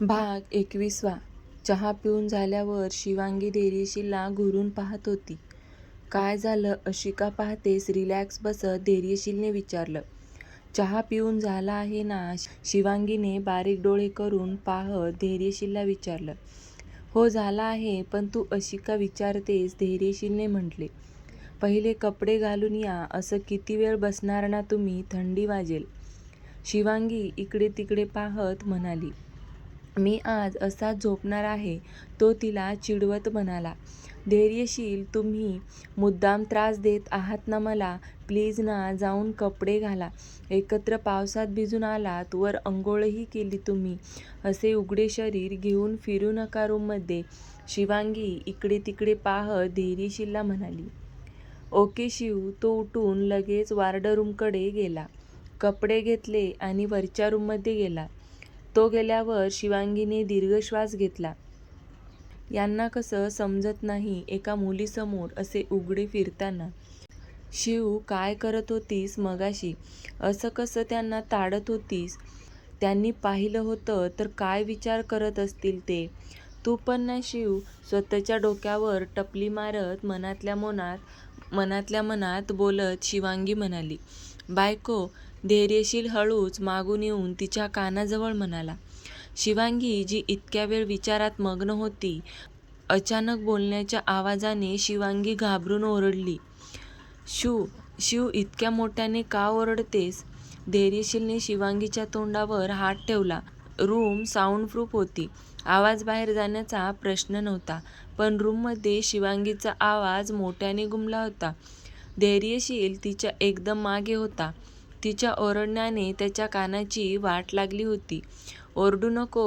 भाग एकविसवा चहा पिऊन झाल्यावर शिवांगी धैर्यशीलला घुरून पाहत होती. काय झालं अशी का पाहतेस रिलॅक्स बसत धैर्यशीलने विचारलं. चहा पिऊन झाला आहे ना शिवांगीने बारीक डोळे करून पाहत धैर्यशीलला विचारलं. हो झाला आहे पण तू अशी का विचारतेस धैर्यशीलने म्हटले. पहिले कपडे घालून या असं किती वेळ बसणार ना तुम्ही थंडी वाजेल. शिवांगी इकडे तिकडे पाहत म्हणाली. मी आज असाच झोपणार आहे तो तिला चिडवत म्हणाला. धैर्यशील तुम्ही मुद्दाम त्रास देत आहात ना मला प्लीज ना जाऊन कपडे घाला. एकत्र पावसात भिजून आलात वर अंघोळही केली तुम्ही असे उघडे शरीर घेऊन फिरू नका रूममध्ये शिवांगी इकडे तिकडे पाहत धैर्यशीलला म्हणाली. ओके शिव तो उठून लगेच वार्ड रूमकडे गेला. कपडे घेतले आणि वरच्या रूममध्ये गेला. तो गेल्यावर शिवांगीने दीर्घ श्वास घेतला. यांना कसं समजत नाही एका मुलीसमोर असे उघडे फिरताना. शिव काय करत होतीस मगाशी असं कसं त्यांना ताडत होतीस त्यांनी पाहिलं होतं तर काय विचार करत असतील ते. तू पण ना शिव स्वतःच्या डोक्यावर टपली मारत मनातल्या मनात मनातल्या मनात बोलत शिवांगी म्हणाली. बायको धैर्यशील हळूच मागून येऊन तिच्या कानाजवळ म्हणाला. शिवांगी जी इतक्या वेळ विचारात मग्न होती अचानक बोलण्याच्या आवाजाने शिवांगी घाबरून ओरडली. शू शिव इतक्या मोठ्याने का ओरडतेस धैर्यशीलने शिवांगीच्या तोंडावर हात ठेवला. रूम साऊंडप्रूफ होती. आवाज बाहेर जाण्याचा प्रश्न नव्हता. पण रूममध्ये शिवांगीचा आवाज मोठ्याने घुमला होता. धैर्यशील तिच्या एकदम मागे होता. तिच्या ओरडण्याने त्याच्या कानाची वाट लागली होती. ओरडू नको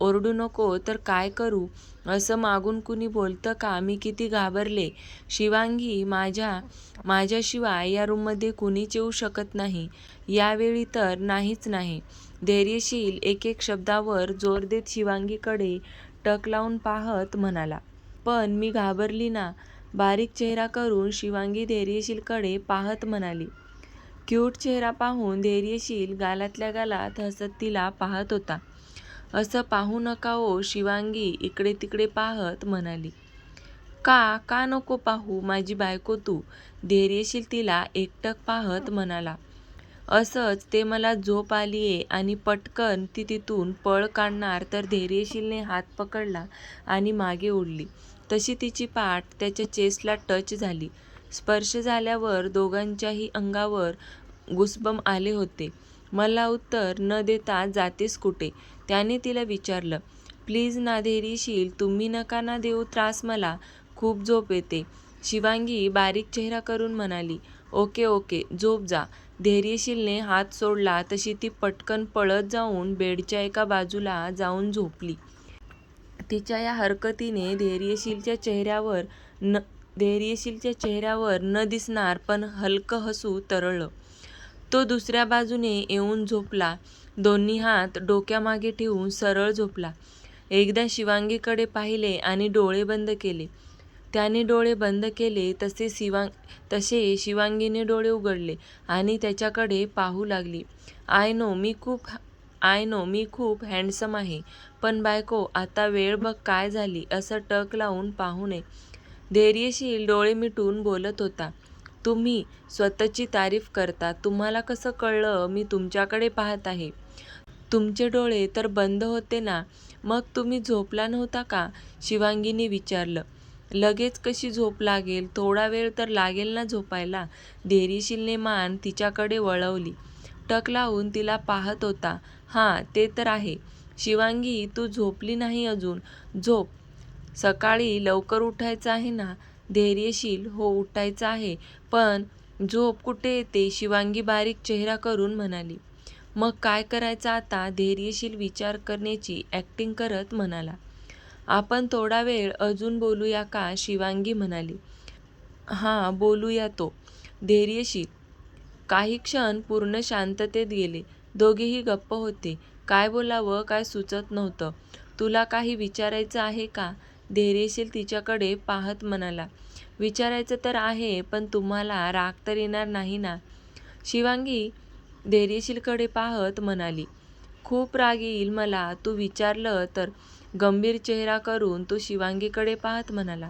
ओरडू नको तर काय करू असं मागून कुणी बोलतं का मी किती घाबरले शिवांगी माझ्या माझ्याशिवाय या रूममध्ये कुणीच येऊ शकत नाही यावेळी तर नाहीच नाही धैर्यशील एकेक शब्दावर जोर देत शिवांगीकडे टक लावून पाहत म्हणाला. पण मी घाबरली ना बारीक चेहरा करून शिवांगी धैर्यशीलकडे पाहत म्हणाली. क्यूट चेहरा पाहून धैर्यशील गालातल्या गालात हसत तिला पाहत होता. असं पाहू नका ओ शिवांगी इकडे तिकडे पाहत म्हणाली. का का नको पाहू माझी बायको तू धैर्यशील तिला एकटक पाहत म्हणाला. असंच ते मला झोप आलीये आणि पटकन ती तिथून पळ काढणार तर धैर्यशीलने हात पकडला आणि मागे ओढली. तशी तिची पाठ त्याच्या चेस्टला टच झाली. स्पर्श झाल्यावर दोघांच्याही अंगावर गुसबम आले होते. मला उत्तर न देता जातेस कुठे त्याने तिला विचारलं. प्लीज ना धैर्यशील तुम्ही नका ना देऊ त्रास मला खूप झोप येते शिवांगी बारीक चेहरा करून म्हणाली. ओके ओके झोप जा धैर्यशीलने हात सोडला तशी ती पटकन पळत जाऊन बेडच्या एका बाजूला जाऊन झोपली. तिच्या या हरकतीने धैर्यशीलच्या चेहऱ्यावर न धैर्यशीलच्या चेहऱ्यावर न दिसणार पण हलकं हसू तरळलं. तो दुसऱ्या बाजूने येऊन झोपला. दोन्ही हात डोक्यामागे ठेवून सरळ झोपला. एकदा शिवांगीकडे पाहिले आणि डोळे बंद केले. त्याने डोळे बंद केले तसे शिवांगीने डोळे उघडले आणि त्याच्याकडे पाहू लागली. आय नो मी खूप हँडसम आहे पण बायको आता वेळ बघ काय झाली असं टक लावून पाहू नये धैर्यशील डोळे मिटून बोलत होता. तुम्ही स्वतःची तारीफ करता तुम्हाला कसं कळलं मी तुमच्याकडे पाहत आहे. तुमचे डोळे तर बंद होते ना मग तुम्ही झोपला नव्हता का शिवांगीने विचारलं. लगेच कशी झोप लागेल थोडा वेळ तर लागेल ना झोपायला धैर्यशीलने मान तिच्याकडे वळवली. टक लावून तिला पाहत होता. हां ते तर आहे. शिवांगी तू झोपली नाही अजून झोप सकाळी लवकर उठायचं आहे ना धैर्यशील हो उठायचं आहे पण झोप कुठे येते शिवांगी बारीक चेहरा करून म्हणाली. मग काय करायचं आता धैर्यशील विचार करण्याची ॲक्टिंग करत म्हणाला. आपण थोडा वेळ अजून बोलूया का शिवांगी म्हणाली. हां बोलूया तो धैर्यशील काही क्षण पूर्ण शांततेत गेले. दोघेही गप्प होते. काय बोलावं काय सुचत नव्हतं. तुला काही विचारायचं आहे का धैर्यशील तिच्याकडे पाहत म्हणाला. विचारायचं तर आहे पण तुम्हाला राग तर येणार नाही ना शिवांगी धैर्यशीलकडे पाहत म्हणाली. खूप राग येईल मला तू विचारलं तर गंभीर चेहरा करून तो शिवांगीकडे पाहत म्हणाला.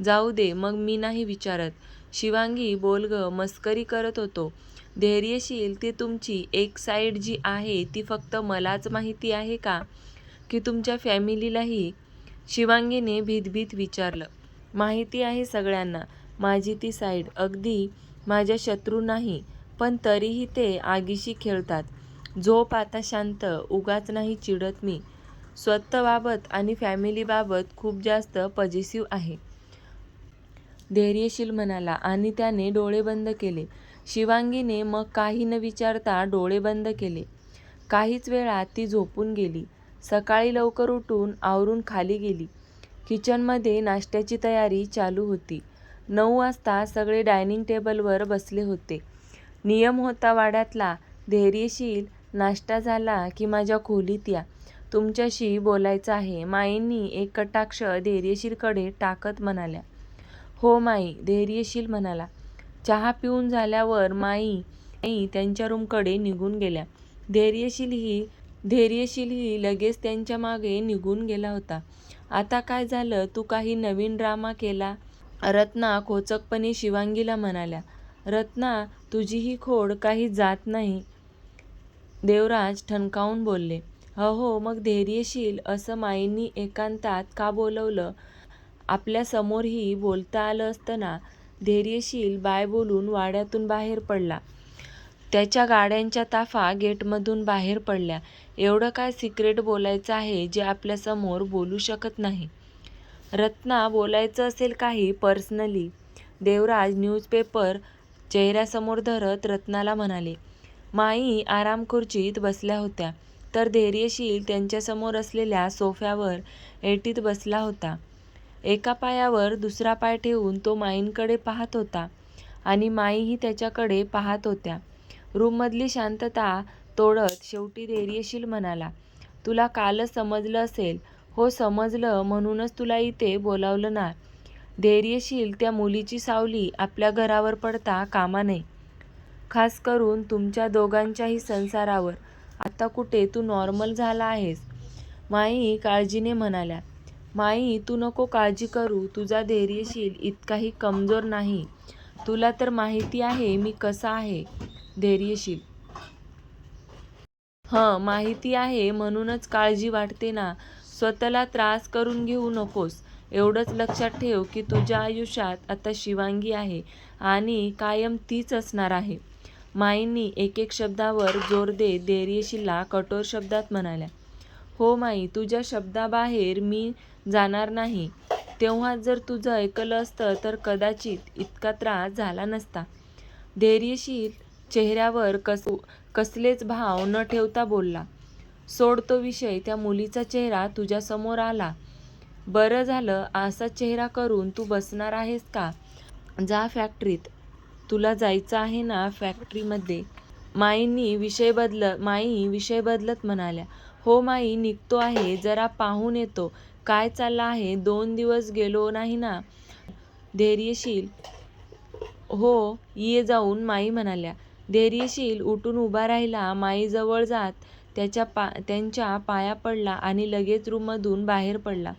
जाऊ दे मग मी नाही विचारत. शिवांगी बोल गं मस्करी करत होतो. धैर्यशील ती तुमची एक साईड जी आहे ती फक्त मलाच माहिती आहे का? की तुमच्या फॅमिलीलाही? शिवांगीने भीतभीत विचारलं. माहिती आहे सगळ्यांना माझी ती साईड. अगदी माझ्या शत्रू नाही पण तरीही ते आगीशी खेळतात. झोप आता शांत. उगाच नाही चिडत मी. स्वतःबाबत आणि फॅमिलीबाबत खूप जास्त पॉझिटिव्ह आहे. धैर्यशील म्हणाला आणि त्याने डोळे बंद केले. शिवांगीने मग काही न विचारता डोळे बंद केले. काहीच वेळात ती झोपून गेली. सकाळी लवकर उठून आवरून खाली गेली. किचनमध्ये नाश्त्याची तयारी चालू होती. नऊ वाजता सगळे डायनिंग टेबलवर बसले होते. नियम होता वाड्यातला धैर्यशील नाश्ता झाला की माझ्या खोलीत या. तुमच्याशी बोलायचं आहे. माईंनी एक कटाक्ष धैर्यशीलकडे टाकत म्हणाल्या. हो माई. धैर्यशील म्हणाला. चहा पिऊन झाल्यावर माई त्यांच्या रूमकडे निघून गेल्या. धैर्यशील ही धैर्यशीलही लगेच त्यांच्या मागे निघून गेला होता. आता काय झालं? तू काही नवीन ड्रामा केला? रत्ना खोचकपणे शिवांगीला म्हणाल्या. रत्ना तुझी ही खोड काही जात नाही. देवराज ठणकावून बोलले. अहो हो, मग धैर्यशील असं माईंनी एकांतात का बोलावलं? आपल्यासमोरही बोलता आलं असताना धैर्यशील बाय बोलून वाड्यातून बाहेर पडला. त्याच्या गाड्यांच्या ताफा गेटमधून बाहेर पडल्या. एवढं काय सिक्रेट बोलायचं आहे जे आपल्यासमोर बोलू शकत नाही? रत्ना बोलायचं असेल काही पर्सनली? देवराज न्यूजपेपर चेहऱ्यासमोर धरत रत्नाला म्हणाले. माई आराम खुर्चीत बसल्या होत्या तर धैर्यशील त्यांच्यासमोर असलेल्या सोफ्यावर एटीत बसला होता. एका पायावर दुसरा पाय ठेवून तो माईंकडे पाहत होता आणि माईही त्याच्याकडे पाहत होत्या. रूममधली शांतता तोडत शेवटी धैर्यशील म्हणाला. तुला कालच समजलं असेल. हो समजलं म्हणूनच तुला इथे बोलावलं ना. धैर्यशील त्या मुलीची सावली आपल्या घरावर पडता कामा नये. खास करून तुमच्या दोघांच्याही संसारावर. आता कुठे तू नॉर्मल झाला आहेस? माई काळजीने म्हणाल्या. माई तू नको काळजी करू. तुझा धैर्यशील इतकाही कमजोर नाही. तुला तर माहिती आहे मी कसा आहे. धैर्यशील हं माहिती आहे म्हणूनच काळजी वाटते ना. स्वतःला त्रास करून घेऊ नकोस. एवढंच लक्षात ठेव की तुझ्या आयुष्यात आता शिवांगी आहे आणि कायम तीच असणार आहे. माईंनी एक एक शब्दावर जोर देत देरियशीला कठोर शब्दात म्हणाल्या. हो माई तुझ्या शब्दाबाहेर मी जाणार नाही. तेव्हा जर तुझं ऐकलं असतं तर कदाचित इतका त्रास झाला नसता. धैर्यशील चेहऱ्यावर कस कसलेच भाव न ठेवता बोलला. सोड तो विषय. त्या मुलीचा चेहरा तुझ्यासमोर आला. बरं झालं. असा चेहरा करून तू बसणार आहेस का? जा फॅक्टरीत. तुला जायचं आहे ना फॅक्टरीमध्ये? माई विषय बदलत म्हणाल्या. हो माई निघतो आहे. जरा पाहून येतो काय चाललं आहे. दोन दिवस गेलो नाही ना. धैर्यशील हो ये जाऊन माई म्हणाल्या. धैर्यशील उठून उभा राहिला. माईजवळ जात त्याच्या पा त्यांच्या पाया पडला आणि लगेच रूममधून बाहेर पडला.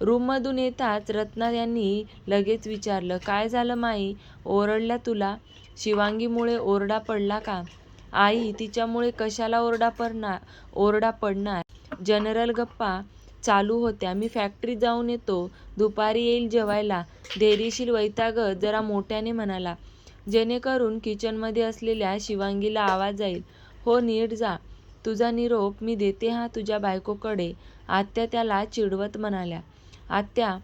रूममधून येताच रत्ना यांनी लगेच विचारलं. काय झालं माई? ओरडल्या तुला? शिवांगीमुळे ओरडा पडला का? आई तिच्यामुळे कशाला ओरडा पडणार? जनरल गप्पा चालू होत्या. मी फॅक्टरीत जाऊन येतो. दुपारी येईल जेवायला. धैर्यशील वैतागत जरा मोठ्याने म्हणाला. जेणेकरून किचनमध्ये असलेल्या शिवांगीला आवाज जाईल. हो नीट जा. तुझा निरोप मी देते हा तुझ्या बायकोकडे. आत्या त्याला चिडवत म्हणाल्या. आत्या?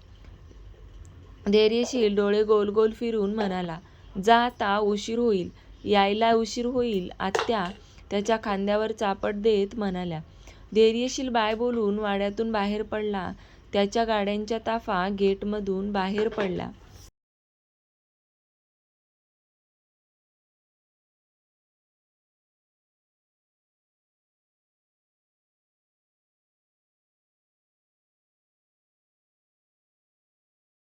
धैर्यशील डोळे गोल गोल फिरून म्हणाला. जा आता उशीर होईल. यायला उशीर होईल. आत्या त्याच्या खांद्यावर चापट देत म्हणाल्या. धैर्यशील बाय बोलून वाड्यातून बाहेर पडला. त्याच्या गाड्यांच्या ताफा गेटमधून बाहेर पडला.